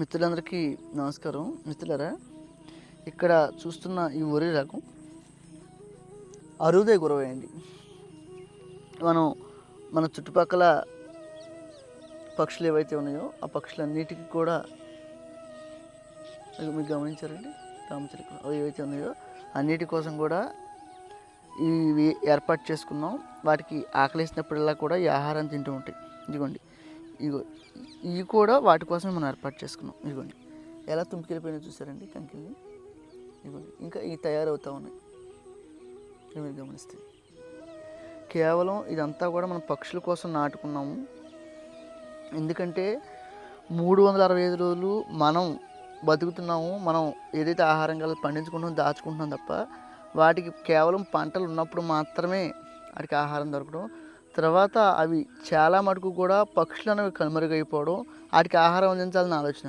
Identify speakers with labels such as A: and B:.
A: మిత్రులందరికీ నమస్కారం. మిత్రులారా ఇక్కడ చూస్తున్న ఈ వరి రకం అరుదే గురవేయండి మనం మన చుట్టుపక్కల పక్షులు ఏవైతే ఉన్నాయో ఆ పక్షులన్నిటికీ కూడా మీరు గమనించారండి? రామచరిక అవి ఏవైతే ఉన్నాయో అన్నిటి కోసం కూడా ఇవి ఏర్పాటు చేసుకున్నాం. వాటికి ఆకలిసినప్పుడల్లా కూడా ఈ ఆహారం తింటూ ఉంటాయి. ఇదిగోండి. ఇగో ఇవి కూడా వాటి కోసం మనం ఏర్పాటు చేసుకున్నాం. ఇదిగోండి ఎలా తుంపికెళ్ళిపోయినా చూసారండి కంకిల్ని? ఇదిగోండి ఇంకా ఇవి తయారవుతూ ఉన్నాయి. మీరు గమనిస్తే. కేవలం ఇదంతా కూడా మనం పక్షుల కోసం నాటుకున్నాము. ఎందుకంటే మూడు వందల అరవై ఐదు రోజులు మనం బతుకుతున్నాము మనం ఏదైతే ఆహారం కలిసి పండించుకుంటున్నాం దాచుకుంటున్నాం తప్ప వాటికి కేవలం పంటలు ఉన్నప్పుడు మాత్రమే వాటికి ఆహారం దొరకడం తర్వాత అవి చాలా మటుకు కూడా పక్షులు అనేవి కనుమరుగైపోవడం వాటికి ఆహారం అందించాలని ఆలోచన.